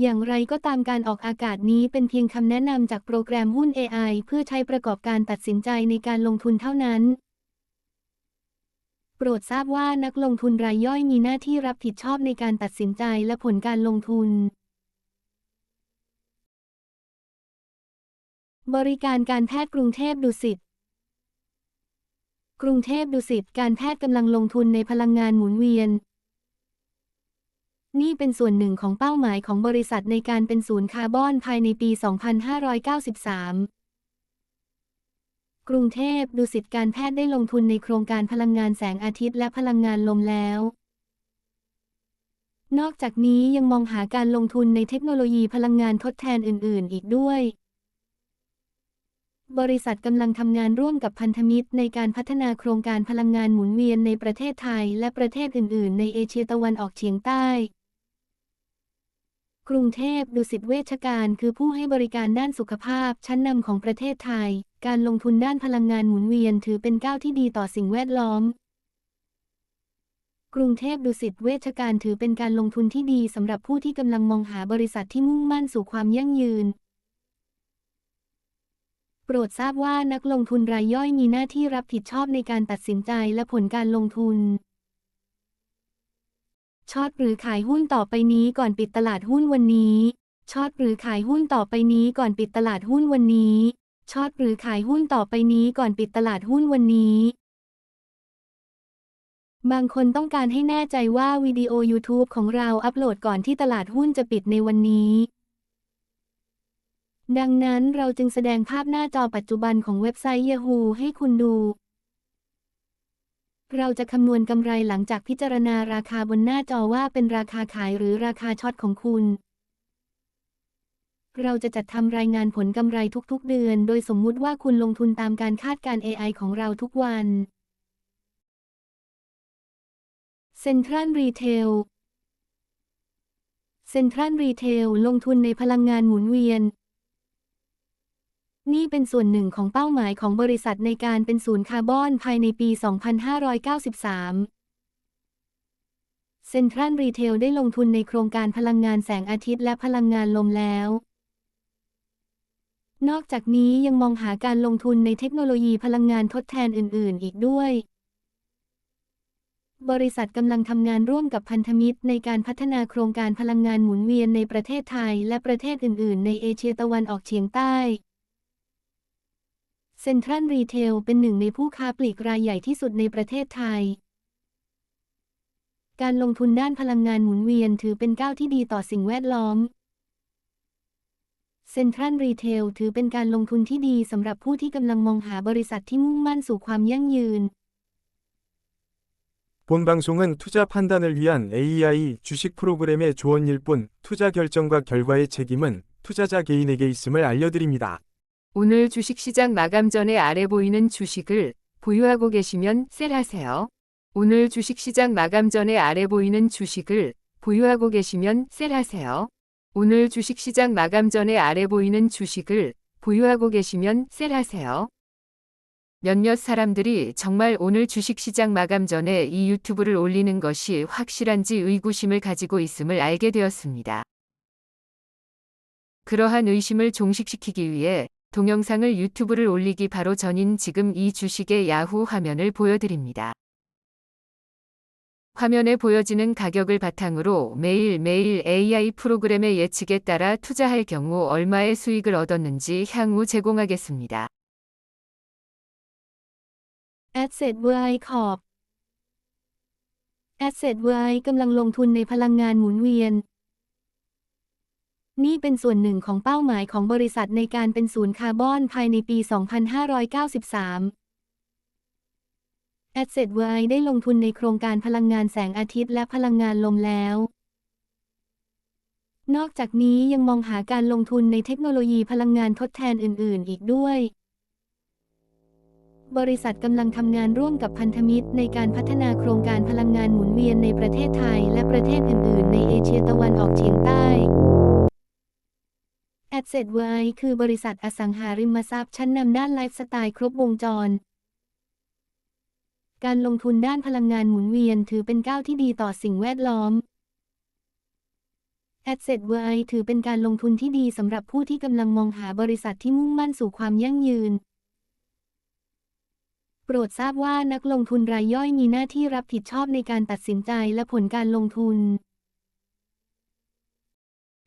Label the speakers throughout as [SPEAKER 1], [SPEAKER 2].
[SPEAKER 1] อย่างไรก็ตามการออกอากาศนี้เป็นเพียงคำแนะนำจากโปรแกรมหุ้น AI เพื่อใช้ประกอบการตัดสินใจในการลงทุนเท่านั้น โปรดทราบว่านักลงทุนรายย่อยมีหน้าที่รับผิดชอบในการตัดสินใจและผลการลงทุน บริการการแพทย์กรุงเทพดุสิตกรุงเทพดุสิตการแพทย์กำลังลงทุนในพลังงานหมุนเวียน นี่เป็นส่วนหนึ่งของเป้าหมายของบริษัทในการเป็นศูนย์คาร์บอนภายในปี 2593กรุงเทพดุสิตการแพทย์ได้ลงทุนในโครงการพลังงานแสงอาทิตย์และพลังงานลมแล้ว นอกจากนี้ยังมองหาการลงทุนในเทคโนโลยีพลังงานทดแทนอื่น ๆ อีกด้วย บริษัทกำลังทำงานร่วมกับพันธมิตรในการพัฒนาโครงการพลังงานหมุนเวียนในประเทศไทย และประเทศอื่น ๆ ในเอเชียตะวันออกเฉียงใต้ กรุงเทพดุสิตเวชการคือผู้ให้บริการด้านสุขภาพ ชั้นนำของประเทศไทย การลงทุนด้านพลังงานหมุนเวียนถือเป็นก้าวที่ดีต่อสิ่งแวดล้อม กรุงเทพดุสิตเวชการถือเป็นการลงทุนที่ดีสำหรับผู้ที่กำลังมองหาบริษัทที่มุ่งมั่นสู่ความยั่งยืน โปรดทราบว่านักลงทุนรายย่อยมีหน้าที่รับผิดชอบในการตัดสินใจและผลการลงทุน ช็อตหรือขายหุ้นต่อไปนี้ก่อนปิดตลาดหุ้นวันนี้ช็อตหรือขายหุ้นต่อไปนี้ก่อนปิดตลาดหุ้นวันนี้ช็อตหรือขายหุ้นต่อไปนี้ก่อนปิดตลาดหุ้นวันนี้ บางคนต้องการให้แน่ใจว่าวิดีโอ YouTube ของเราอัปโหลดก่อนที่ตลาดหุ้นจะปิดในวันนี้ ดังนั้นเราจึงแสดงภาพหน้าจอปัจจุบันของเว็บไซต์ Yahoo ให้คุณดู เราจะคำนวณกำไรหลังจากพิจารณาราคาบนหน้าจอว่าเป็นราคาขายหรือราคาช็อตของคุณ เราจะจัดทำรายงานผลกำไรทุกๆ เดือน โดยสมมุติว่าคุณลงทุนตามการคาดการ AI ของเราทุกวันเซ็นทรัลรีเทลเซ็นทรัลรีเทลลงทุนในพลังงานหมุนเวียน นี่เป็นส่วนหนึ่งของเป้าหมายของบริษัทในการเป็นศูนย์คาร์บอนภายในปี 2593 เซ็นทรัลรีเทลได้ลงทุนในโครงการพลังงานแสงอาทิตย์และพลังงานลมแล้ว นอกจากนี้ยังมองหาการลงทุนในเทคโนโลยีพลังงานทดแทนอื่น ๆ อีกด้วยบริษัทกำลังทำงานร่วมกับพันธมิตรในการพัฒนาโครงการพลังงานหมุนเวียนในประเทศไทยและประเทศอื่น ๆ ในเอเชียตะวันออกเฉียงใต้ เซ็นทรัลรีเทลเป็นหนึ่งในผู้ค้าปลีกรายใหญ่ที่สุดในประเทศไทย การลงทุนด้านพลังงานหมุนเวียนถือเป็นก้าวที่ดีต่อสิ่งแวดล้อม เซ็นทรัลรีเทลถือเป็นการลงทุนที่ดีสำหรับผู้ที่กำลังมองหาบริษัทที่มุ่งมั่นสู่ความยั่งยืน
[SPEAKER 2] 본 방송은 투자 판단을 위한 AI 주식 프로그램의 조언일 뿐 투자 결정과 결과의 책임은 투자자 개인에게 있음을 알려드립니다.
[SPEAKER 3] 오늘 주식시장 마감 전에 아래 보이는 주식을 보유하고 계시면 셀하세요. 오늘 주식시장 마감 전에 아래 보이는 주식을 보유하고 계시면 셀하세요. 오늘 주식시장 마감 전에 아래 보이는 주식을 보유하고 계시면 셀하세요. 몇몇 사람들이 정말 오늘 주식시장 마감 전에 이 유튜브를 올리는 것이 확실한지 의구심을 가지고 있음을 알게 되었습니다. 그러한 의심을 종식시키기 위해 동영상을 유튜브를 올리기 바로 전인 지금 이 주식의 야후 화면을 보여드립니다. 화면에 보여지는 가격을 바탕으로 매일매일 AI 프로그램의 예측에 따라 투자할 경우 얼마의 수익을 얻었는지 향후 제공하겠습니다.
[SPEAKER 1] Asset y Corp Asset y กำลังลงทุนในพลังงานหมุนเวียน นี่เป็นส่วนหนึ่งของเป้าหมายของบริษัทในการเป็นศูนย์คาร์บอนภายในปี 2593 Asset y ได้ลงทุนในโครงการพลังงานแสงอาทิตย์และพลังงานลมแล้ว นอกจากนี้ยังมองหาการลงทุนในเทคโนโลยีพลังงานทดแทนอื่น ๆ อีกด้วย บริษัทกำลังทำงานร่วมกับพันธมิตร ในการพัฒนาโครงการพลังงานหมุนเวียนในประเทศไทย และประเทศอื่น ๆ ในเอเชียตะวันออกเฉียงใต้ Asset y คือบริษัทอสังหาริมทรัพย์ชั้นนำด้านไลฟ์สไตล์ครบวงจร การลงทุนด้านพลังงานหมุนเวียนถือเป็นก้าวที่ดีต่อสิ่งแวดล้อม Asset y ถือเป็นการลงทุนที่ดีสำหรับผู้ที่กำลังมองหาบริษัทที่มุ่งมั่นสู่ความยั่งยืน โปรดทราบว่านักลงทุนรายย่อยมีหน้าที่รับผิดชอบในการตัดสินใจและผลการลงทุน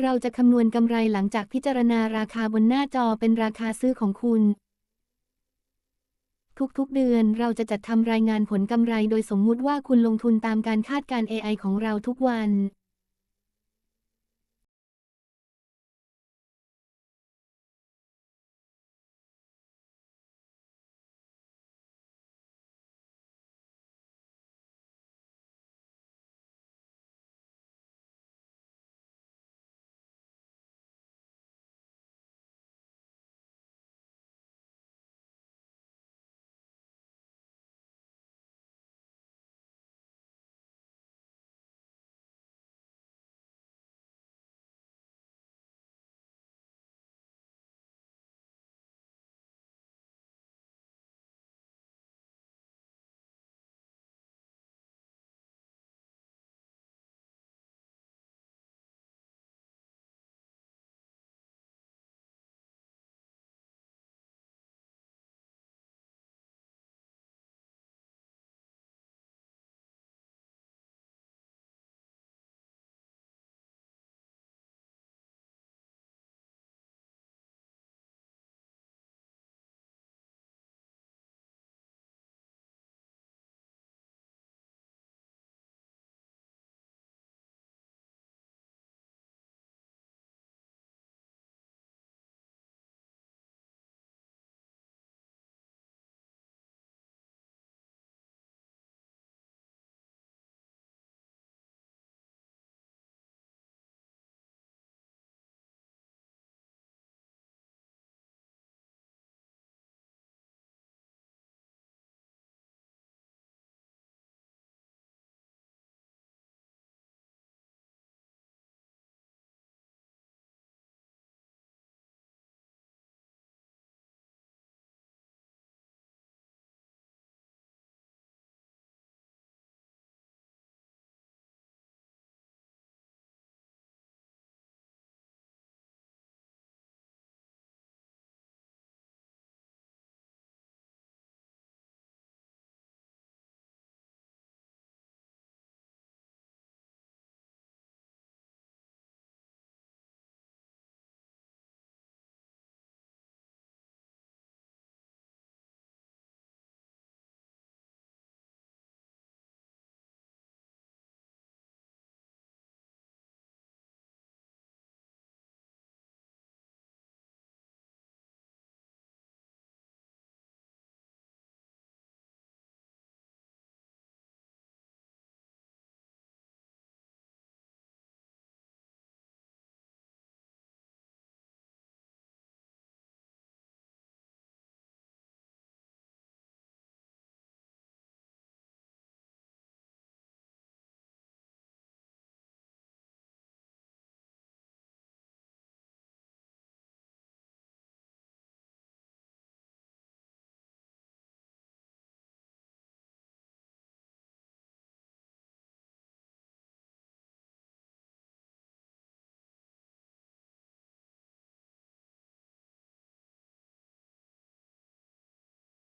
[SPEAKER 1] เราจะคำนวณกำไรหลังจากพิจารณาราคาบนหน้าจอเป็นราคาซื้อของคุณ ทุกๆเดือนเราจะจัดทำรายงานผลกำไรโดยสมมุติว่าคุณลงทุนตามการคาดการ AI ของเราทุกวัน